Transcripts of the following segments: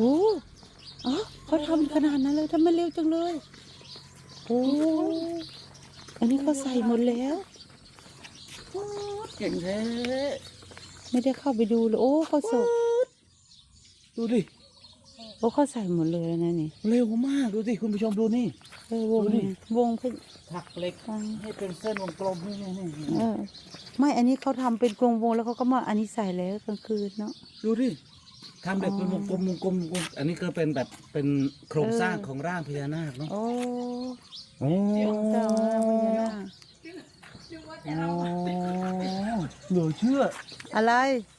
โอ้อ๋อเขาทำขนาดนั้นเลยทำไมเร็วจังเลย โอ้ อันนี้เขาใส่หมดแล้ว เก่งแท้ไม่ได้เข้าไปดูเลยโอ้เขาสกดูดิ โอ้เขาใส่หมดเลยแล้วนะนี่ เร็วมากดูสิคุณผู้ชมดูนี่ เออวงดูดิ เนี่ยวงเพิ่ง ถักเหล็กให้เป็นเส้นวงกลมนี่นี่นี่เออ ไม่อันนี้เขาทำเป็นกรงวงแล้วเขาก็มาอันนี้ใส่แล้วกลางคืนเนาะ ดูดิ ทำเหล็กเป็นอ๋วองกลมวงกลมวงกลมอันนี้ก็เป็นแบบเป็นโครงสร้างเออของร่างพญานาคเนาะโอ้โอ้เจ้าพญานาคเหลือเชื่อ อะไร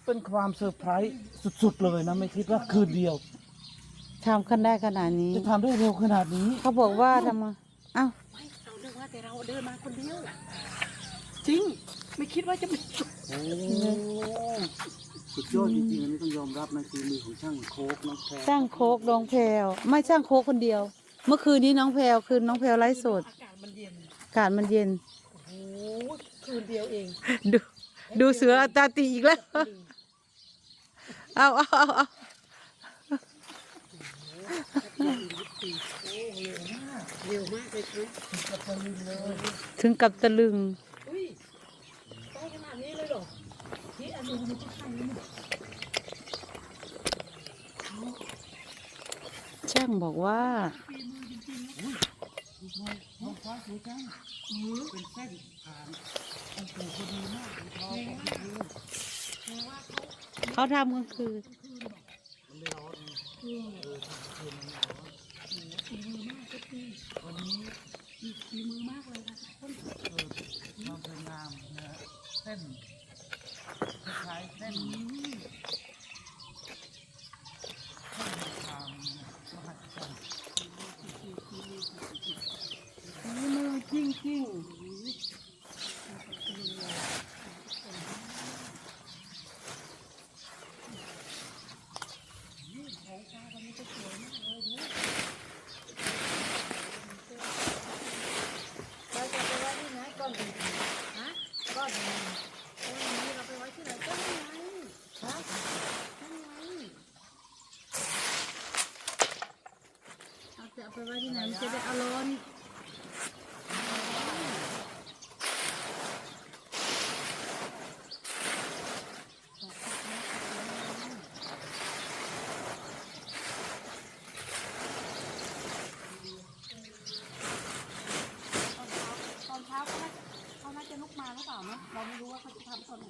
เป็นความเซอร์ไพรส์สุดๆเลยนะไม่คิดว่าคืนเดียวทำกันได้ขนาดนี้จะทำได้เร็วขนาดนี้ เขาบอกว่าทำมาเอ้าไม่เราเลือกว่าแต่เราเดินมาคนเดียวจริง ไม่คิดว่าจะมีโอ้ สุดยอดจริงๆอันนี้ต้องยอมรับนะคือมือของช่างโคกน้องแพรช่างโคกน้องแพรวไม่ช่างโคกคนเดียว เมื่อคืนนี้น้องแพรวคืนน้องแพรวไลฟ์สดอากาศมันเย็นอากาศมันเย็น โอ้โหคืนเดียวเองดูดูเสือตาตีอีกแล้ว เอาเอาเอาเอาเร็วมากเลยคือถึงกับตะลึง อุ้ยได้ขนาดนี้เลยเหรอนี่อันนี้มันจะใช่างบอกว่าน้องฟ้าสวยจังเป็นเส้นผ่านอันเกิดพอดีมากเป็นทองของพี่เขาทำกลางคืนความสวยงามนะเส้น คล้ายๆเส้นเส้นความมหัศจรรย์มือจริงจริงเราจะไปไว้ที่ไหนก่อนฮะก่อนไหนตรงนี้เราไปไว้ที่ไหนก็ได้ไงฮะนั่นไงเอาจะเอา ไปไว้ที่ไหนมันจะได้เอาร้อน ตอนเช้าเขาน่าเขาน่าจะลุกมาหรือเปล่าเนอะเราไม่รู้ว่าเขาจะทำตอนไหน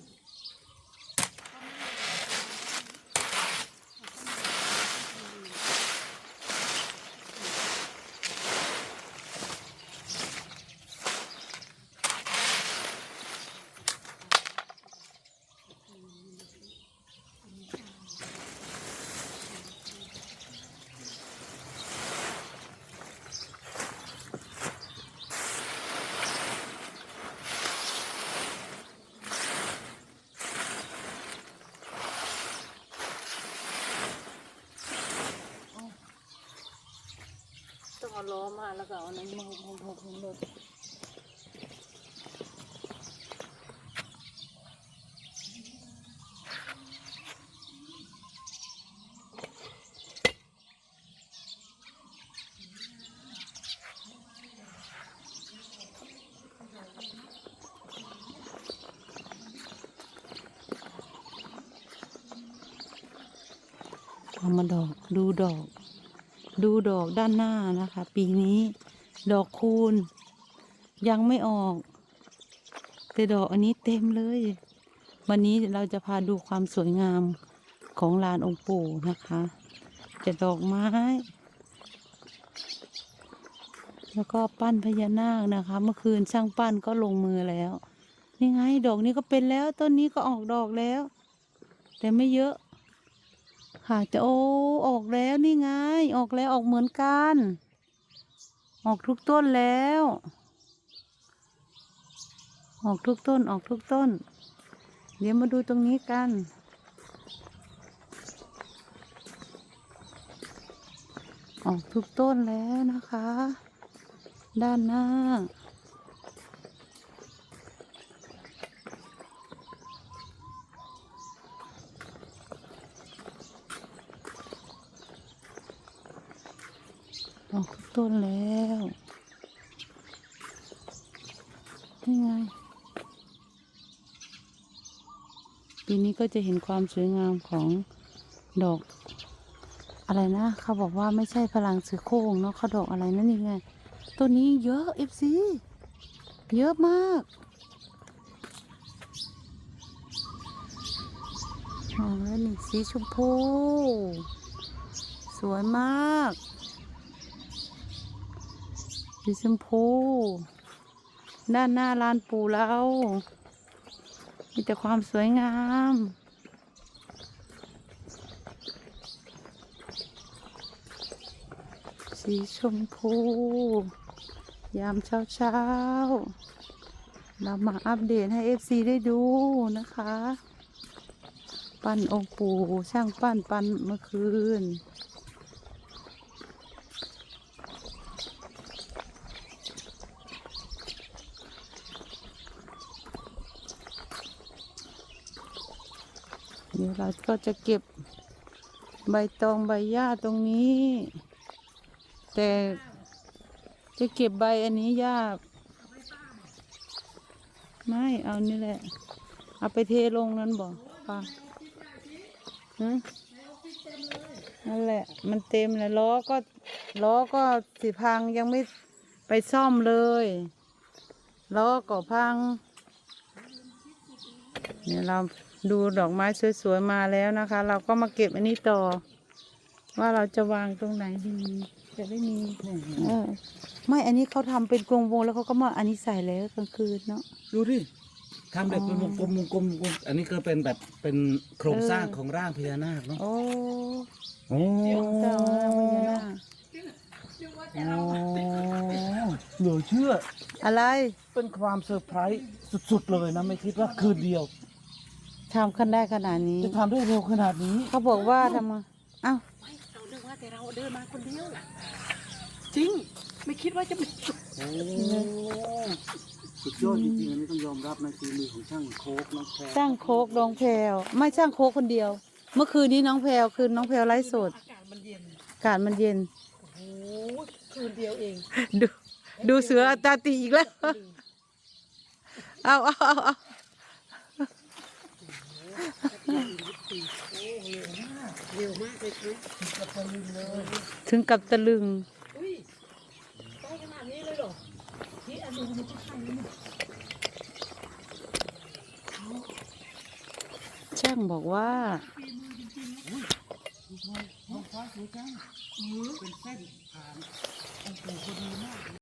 ต้อง เอาล้อมาแล้วก็เอานั้นมาหกหกหกหกเอามาดอกดูดอก ดูดอกด้านหน้านะคะ ปีนี้ ดอกคูณ ยังไม่ออก แต่ดอกอันนี้เต็มเลย วันนี้เราจะพาดูความสวยงามของลานองค์ปู่นะคะจะดอกไม้ แล้วก็ปั้นพญานาคนะคะ เมื่อคืนช่างปั้นก็ลงมือแล้วนี่ไงดอกนี้ก็เป็นแล้วต้นนี้ก็ออกดอกแล้ว แต่ไม่เยอะ ค่ะ จะโอ้ออกแล้วนี่ไง ออกแล้วออกเหมือนกัน ออกทุกต้นแล้ว ออกทุกต้นออกทุกต้น เดี๋ยวมาดูตรงนี้กัน ออกทุกต้นแล้วนะคะ ด้านหน้า ออกทุกต้นแล้วนี่ไง ปีนี้ก็จะเห็นความสวยงามของดอก อะไรนะ เขาบอกว่าไม่ใช่พลังสือโคร่งเนาะเขาดอกอะไรนั่นนี่ไงตัวนี้เยอะเอฟซีเยอะมากอ๋อแล้วนี่สีชมพู สวยมาก สีชมพู ด้านหน้าลานปู่เรา มีแต่ความสวยงาม สีชมพู ยามเช้าเช้า เรามาอัปเดตให้ FC ได้ดูนะคะ ปั้นองค์ปู่ช่างปั้นปั้นเมื่อคืน ดี๋ยวเราก็จะเก็บใบตองใบหญ้าตรงนี้ แต่จะเก็บใบอันนี้ยากไม่เอานี่แหละ เอาไปเทลงนั้นบอกป่ะฮะนั่นแหละ มันเต็มเลยล้อก็ล้อก็สิพังยังไม่ไปซ่อมเลยล้อก็พัง เนี่ยเรา ดูดอกไม้สวยๆมาแล้วนะคะ เราก็มาเก็บอันนี้ต่อ ว่าเราจะวางตรงไหนดีจะได้มีเออไม่อันนี้เขาทำเป็นกรงวงแล้วเขาก็มาอันนี้ใส่แล้วกลางคืนเนาะดูดิทำแบบเป็นอ๋วองกลมวงกลมวงกลมอันนี้ก็เป็นแบบเป็นโครงสร้างเออของร่างพญานาคเนาะโอ้โอ้เจ้าพญานาคเหลือเชื่อ อะไรเป็นความเซอร์ไพรส์สุดๆเลยนะ ไม่คิดว่าคืนเดียว ทำกันได้ขนาดนี้ จะทำได้เร็วขนาดนี้ เขาบอกว่าทำมาเอ้าเราเดินว่าแต่เราเดินมาคนเดียวจริง ไม่คิดว่าจะเป็นโอ้สุดยอดจริงๆอันนี้ต้องยอมรับในฝีมือของช่างโคกน้องแพรช่างโคกน้องแพรวไม่ช่างโคกคนเดียว เมื่อคืนนี้น้องแพรวคืนน้องแพรวไลฟ์สดอากาศมันเย็นอากาศมันเย็นโอ้โหคืนเดียวเองดูดูเสืออัตราตีอีกแล้วเอาเอาเอา เร็วมากเลยคือถึงกับตะลึงอุ้ยใกล้ขนาดนี้เลยเหรอนี่อันนี้มันจะใช่ไหมช่างบอกว่าท้องฟ้าสวยจังเป็นเส้นผ่านองค์ปู่พอดีมาก